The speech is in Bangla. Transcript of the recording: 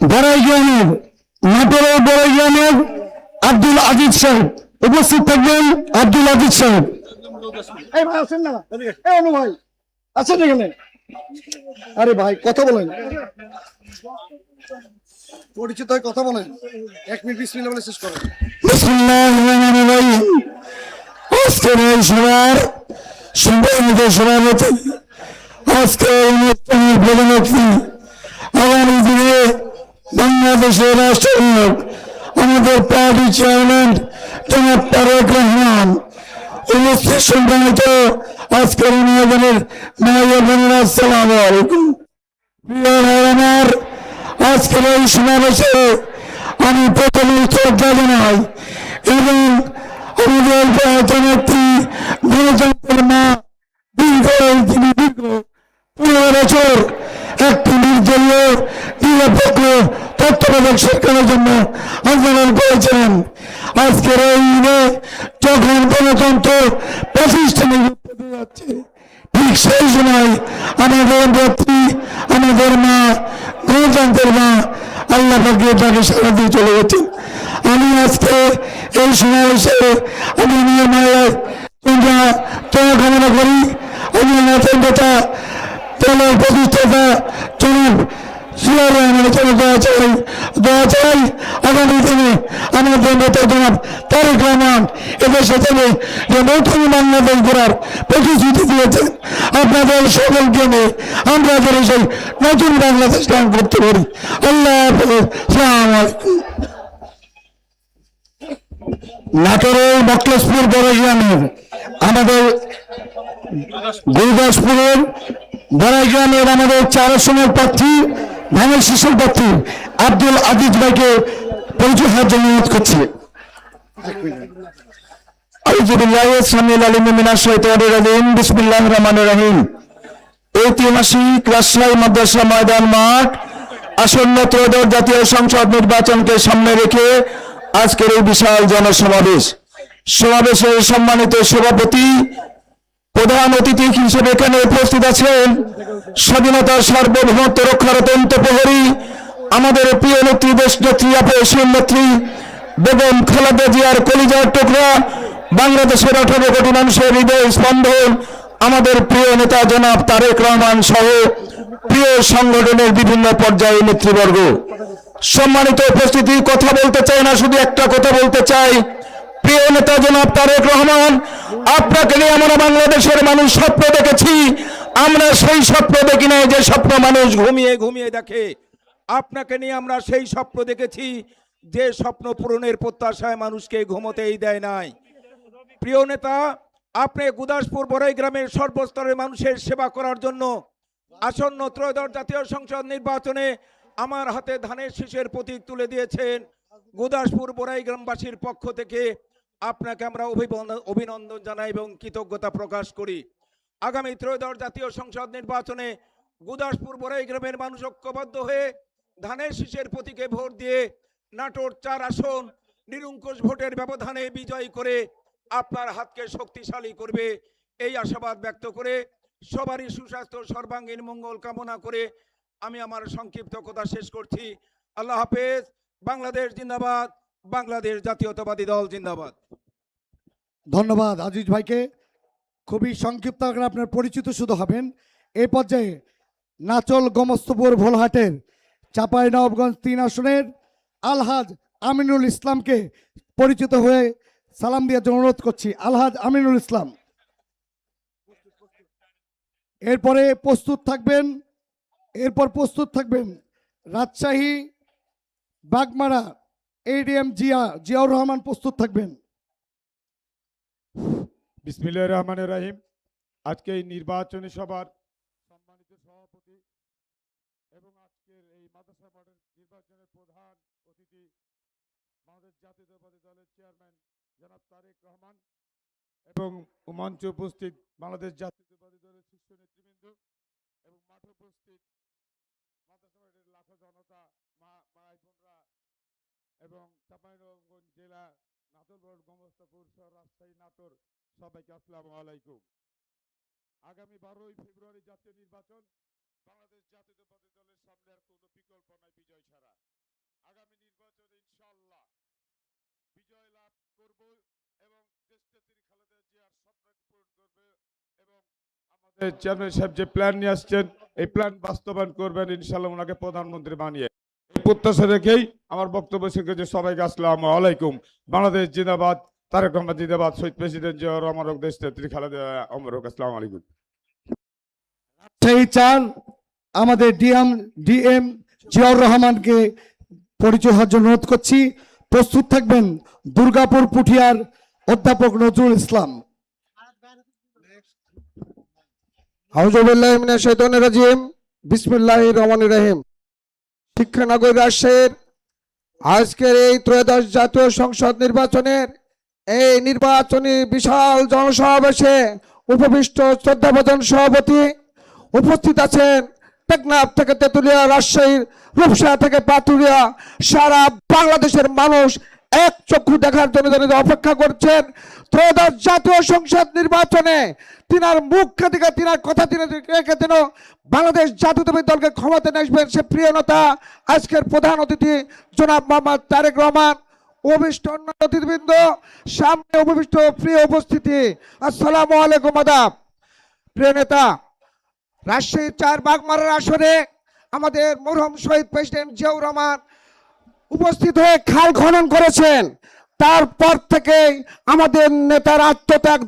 বড়াই গ্রামের নাটোরের বড়াই গ্রামের আব্দুল আজিজ সাহেব। উপস্থিত থাকবেন আব্দুল আজিজ সাহেব। এই ভাই আছেন না? এই অনু ভাই আছেন এখানে? আরে ভাই কথা বলেন। পরিচিত হয়ে কথা বলেন। এক মিনিট মিনিট বলে শেষ করেন। আজকের এই সভার সম্মানিত সভাপতি আজকের এই অনুষ্ঠানের প্রধানমন্ত্রী আগামী দিনে বাংলাদেশের রাষ্ট্রনায়ক আমাদের পার্টি চেয়ারম্যান জনাব তারেক রহমান। উপস্থিত সম্মানিত আজকের নিয়োজনের বোনেরা আসসালামু আলাইকুম। আমার, আজকের এই সমাবেশে আমি প্রথমে শ্রদ্ধা জানাই এবং আমাদের প্রয়াত নেত্রী গণতন্ত্রের মা দীর্ঘ তিনি দীর্ঘ পনেরো বছর একটি নির্দলীয় নিরপেক্ষ সরকারের জন্য আন্দোলন করেছিলেন। আজকের এই যখন গণতন্ত্র প্রতিষ্ঠানে যাচ্ছে, ঠিক সেই সময় আমাদের নেত্রী আমাদের মা, গণতন্ত্রের মা, আল্লাহ পাকে তাকে সারা দিয়ে চলে গেছেন। আমি আজকে এই সমাবেশে আমি নিয়ে মায়ের তোমরা তোমরা কামনা করি। আমি নতুন কথা দলের প্রতিষ্ঠাতা জনাব সিয়ার রহমানের জন্য দোয়া চাই দোয়া চাই আগামী দিনে আমাদের দিয়েছেন, আপনাদের সকলকে নিয়ে আমরা যেন সেই নতুন বাংলাদেশ গান করতে পারি। আল্লাহ হাফেজ। নাটোরের বকলেশপুর বড় গ্রামের আমাদের গুরুদাসপুরের বড়াই গ্রামের আমাদের চার আসনের প্রার্থী, ধানের শিশুর প্রার্থী আব্দুল আজিজ ভাইকে পরিচয় হওয়ার জন্য অনুরোধ করছি। ঐতিহাসিক জাতীয় সংসদ নির্বাচনকে সামনে রেখে আজকের এই বিশাল জনসমাবেশ। সমাবেশের সম্মানিত সভাপতি, প্রধান অতিথি হিসেবে এখানে উপস্থিত আছেন স্বাধীনতার সার্বভৌমত্ব রক্ষার অত্যন্ত প্রহরী, আমাদের প্রিয় নেত্রী দেশ নেত্রী আপসীন নেত্রী বেগম খালেদা জিয়ার কলিজার টুকরা, বাংলাদেশের আঠারো কোটি মানুষের হৃদয় স্পন্দন আমাদের প্রিয় নেতা জনাব তারেক রহমান সহ প্রিয় সংগঠনের বিভিন্ন পর্যায়ে নেতৃবর্গ। সম্মানিত উপস্থিতি, কথা বলতে চাই না, শুধু একটা কথা বলতে চাই। প্রিয় নেতা জনাব তারেক রহমান, আপনাকে নিয়ে আমরা বাংলাদেশের মানুষ স্বপ্ন দেখেছি। আমরা সেই স্বপ্ন দেখি নাই যে স্বপ্ন মানুষ ঘুমিয়ে ঘুমিয়ে দেখে। আপনাকে নিয়ে আমরা সেই স্বপ্ন দেখেছি যে স্বপ্ন পূরণের প্রত্যাশায় মানুষকে ঘুমোতেই দেয় নাই। প্রিয় নেতা আপনি গুদাসপুর বড়াই গ্রামের সর্বস্তরের মানুষের সেবা করার জন্য আসন্ন ত্রয়োদশ জাতীয় সংসদ নির্বাচনে আমার হাতে ধানের শীষের প্রতীক তুলে দিয়েছেন গুদাসপুর বড়াই গ্রামবাসীর পক্ষ থেকে আপনাকে আমরা অভিনন্দন জানাই এবং কৃতজ্ঞতা প্রকাশ করি। আগামী ত্রয়োদশ জাতীয় সংসদ নির্বাচনে গুদাসপুর বড়াই গ্রামের মানুষ ঐক্যবদ্ধ হয়ে ধানের শীষের প্রতীকে ভোট দিয়ে নাটোর চার আসন নিরঙ্কুশ ভোটের ব্যবধানে বিজয় করে আপনার হাতকে শক্তিশালী করবে। এই আশাবাদ ব্যক্ত করে সবারই সুস্বাস্থ্য, সর্বাঙ্গীন মঙ্গল কামনা করে আমি আমার সংক্ষিপ্ত কথা শেষ করছি। আল্লাহ হাফেজ। বাংলাদেশ জিন্দাবাদ। বাংলাদেশ জাতীয়তাবাদী দল জিন্দাবাদ। ধন্যবাদ আজিজ ভাইকে। খুবই সংক্ষিপ্ত আকারে আপনার পরিচিত শুধু হবেন। এই পর্যায়ে নাচল গমস্তপুর ভোলহাটের চাপাই নবগঞ্জ তিন আসনের আলহাজ আমিনুল ইসলামকে পরিচিত হয়ে সালাম জন্য অনুরোধ করছি, আলহাজ আমিনুল ইসলাম। এরপরে প্রস্তুত থাকবেন, এরপর প্রস্তুত থাকবেন রাজশাহী, বাগমারা, এডিএম জিয়া, জিয়াউর রহমান প্রস্তুত থাকবেন। বিসমিল্লাহ রহমান রাহিম। আজকে এই নির্বাচনী সভার সভাপতি প্রধান অতিথি জনাব তারেক রহমান এবং মঞ্চে উপস্থিত বাংলাদেশ জাতীয়তাবাদী দলের শীর্ষ নেতৃবৃন্দ এবং মাঠে উপস্থিত লাখো জনতা, মা মাই বোনরা এবং চাঁপাইনবাবগঞ্জ জেলা নাটোর গমস্তাপুর শহর রাজশাহী, নাটোর সবাইকে আসসালামু আলাইকুম। আগামী বারোই ফেব্রুয়ারি জাতীয় নির্বাচন, বাংলাদেশ জাতীয়তাবাদী দলের সামনে আর কোনো বিকল্প নাই বিজয় ছাড়া। ইনশাআল্লাহ বিজয় লাভ করব এবং দেশনেত্রী খালেদা জিয়ার স্বপ্নকে পূরণ করবে এবং আমাদের চেয়ারম্যান সাহেব যে প্ল্যান নিয়ে আসছেন এই প্ল্যান বাস্তবায়ন করবেন ইনশাআল্লাহ ওনাকে প্রধানমন্ত্রী বানিয়ে। প্রত্যাশা রেখেই আমার বক্তব্য শেখে যে সবাইকে আসসালামু আলাইকুম। বাংলাদেশ জিন্দাবাদ তারেক রহমান জিন্দাবাদ শহীদ প্রেসিডেন্ট জিয়াউর রহমান দেশ নেত্রী খালেদা অমর হোক আসসালামু আলাইকুম। সেই চান আমাদের ডিএম ডিএম জিয়াউর রহমানকে পরিচয় হওয়ার জন্য অনুরোধ করছি। প্রস্তুত থাকবেন দুর্গাপুর পুঠিয়ার অধ্যাপক নজরুল ইসলাম। রাজিম। বিসমিল্লাহির রহমানির রহিম। শিক্ষানগর রাজশাহীর আজকের এই ত্রয়োদশ জাতীয় সংসদ নির্বাচনের এই নির্বাচনী বিশাল জনসমাবেশে উপবিষ্ট শ্রদ্ধাভাজন সভাপতি উপস্থিত আছেন টেকনাফ থেকে তেতুলিয়া রাজশাহীর রূপসা থেকে পাতুরিয়া, সারা বাংলাদেশের মানুষ এক চক্ষু দেখার জন্য জন্য অপেক্ষা করছেন। ত্রয়োদশ জাতীয় সংসদ নির্বাচনে তিনার মুখ থেকে তিনার কথা তিনি রেখে দিন বাংলাদেশ জাতীয়তাবাদী দলকে ক্ষমতা আসবেন সে প্রিয় নেতা, আজকের প্রধান অতিথি জনাব মোহাম্মদ তারেক রহমান উপবিষ্ট অন্য অতিথিবৃন্দ, সামনে অভিষ্ট প্রিয় উপস্থিতি। আসসালামু আলাইকুম, আদাব। প্রিয় নেতা রাজশাহী চার বাগমারার আসরে আমাদের মরহম শহীদ প্রেসিডেন্ট জিয়াউর রহমান উপস্থিত হয়ে খাল খনন করেছেন। তারপর থেকে আমাদের নেতার আত্মত্যাগ